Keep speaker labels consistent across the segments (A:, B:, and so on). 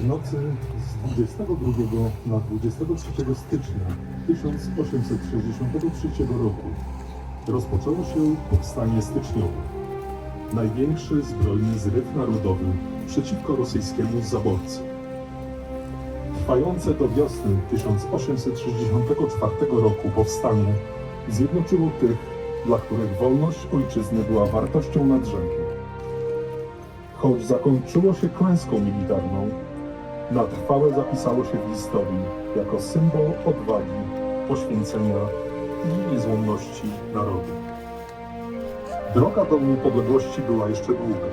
A: W nocy z 22 na 23 stycznia 1863 roku rozpoczęło się powstanie styczniowe. Największy zbrojny zryw narodowy przeciwko rosyjskiemu zaborcy. Trwające do wiosny 1864 roku powstanie zjednoczyło tych, dla których wolność ojczyzny była wartością nadrzędną. Choć zakończyło się klęską militarną, na trwałe zapisało się w historii jako symbol odwagi, poświęcenia i niezłomności narodu. Droga do niepodległości była jeszcze długa.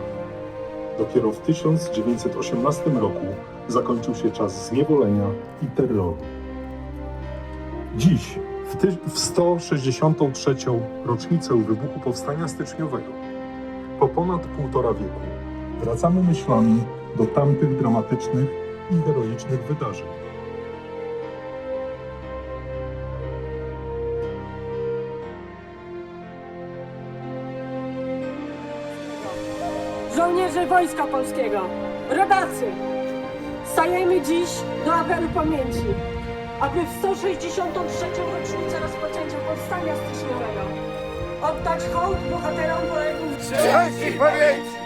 A: Dopiero w 1918 roku zakończył się czas zniewolenia i terroru. Dziś, w, w 163. rocznicę wybuchu Powstania Styczniowego, po ponad półtora wieku, wracamy myślami do tamtych dramatycznych i heroicznych wydarzeń.
B: Żołnierze Wojska Polskiego, rodacy! Stajemy dziś do apelu pamięci, aby w 163. rocznicę rozpoczęcia Powstania Styczniowego oddać hołd bohaterom poległych
C: ich pamięci!